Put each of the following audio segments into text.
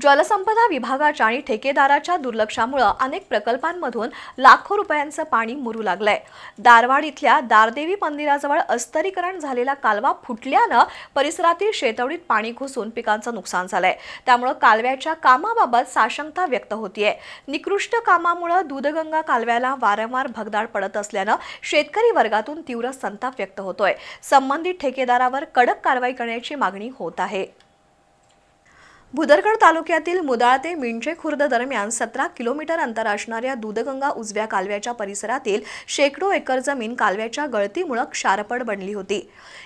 जलसंपदा विभागाच्या आणि ठेकेदाराच्या दुर्लक्षामुळं अनेक प्रकल्पांमधून लाखो रुपयांचं पाणी मुरू लागलंय. दारवाड इथल्या दारदेवी मंदिराजवळ अस्तरीकरण झालेला कालवा फुटल्यानं परिसरातील शेतवडीत पाणी घुसून पिकांचं नुकसान झालंय. त्यामुळं कालव्याच्या कामाबाबत साशंकता व्यक्त होतीये. निकृष्ट कामामुळं दूधगंगा कालव्याला वारंवार भगदाड पडत असल्यानं शेतकरी वर्गातून तीव्र संताप व्यक्त होतोय. संबंधित ठेकेदारावर कडक कारवाई करण्याची मागणी होत आहे. भुदरगड तालुक्यातील मुदाळ ते मिंजे खुर्द दरम्यान सतरा किलोमीटर अंतर असणाऱ्या दूधगंगा उजव्या कालव्याच्या परिसरातील शेकडो एकर जमीन कालव्याच्या गळतीमुळे क्षारपड बनली होती.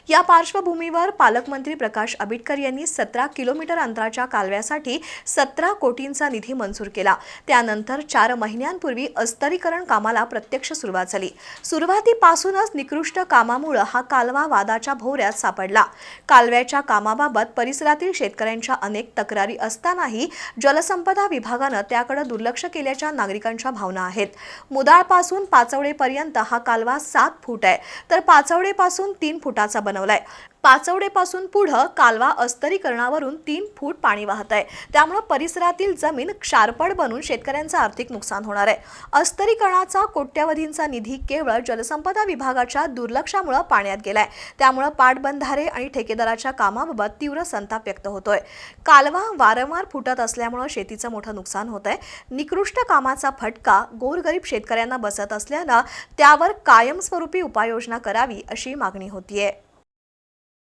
या पार्श्वभूमीवर पालकमंत्री प्रकाश आबिटकर यांनी सतरा किलोमीटर अंतराच्या कालव्यासाठी सतरा कोटींचा निधी मंजूर केला. त्यानंतर चार महिन्यांपूर्वी अस्तरीकरण कामाला प्रत्यक्ष सुरुवात झाली. सुरुवातीपासूनच निकृष्ट कामामुळे हा कालवा वादाच्या भोवऱ्यात सापडला. कालव्याच्या कामाबाबत परिसरातील शेतकऱ्यांच्या अनेक तक्रारी असतानाही जलसंपदा विभागानं त्याकडे दुर्लक्ष केल्याच्या नागरिकांच्या भावना आहेत. मुदाळपासून पाचवडेपर्यंत हा कालवा सात फूट आहे. तर पाचवडेपासून तीन फुटाचा बनवलाय. पाचवडेपासून पुढं कालवा अस्तरीकरणावरून तीन फूट पाणी वाहत आहे. त्यामुळं परिसरातील जमीन क्षारपड बनून शेतकऱ्यांचं आर्थिक नुकसान होणार आहे. अस्तरीकरणाचा कोट्यवधींचा निधी केवळ जलसंपदा विभागाच्या दुर्लक्षामुळे पाण्यात गेलाय. त्यामुळं पाटबंधारे आणि ठेकेदाराच्या कामाबाबत तीव्र संताप व्यक्त होतोय. कालवा वारंवार फुटत असल्यामुळं शेतीचं मोठं नुकसान होत आहे. निकृष्ट कामाचा फटका गोरगरीब शेतकऱ्यांना बसत असल्यानं त्यावर कायमस्वरूपी उपाययोजना करावी अशी मागणी होतीये.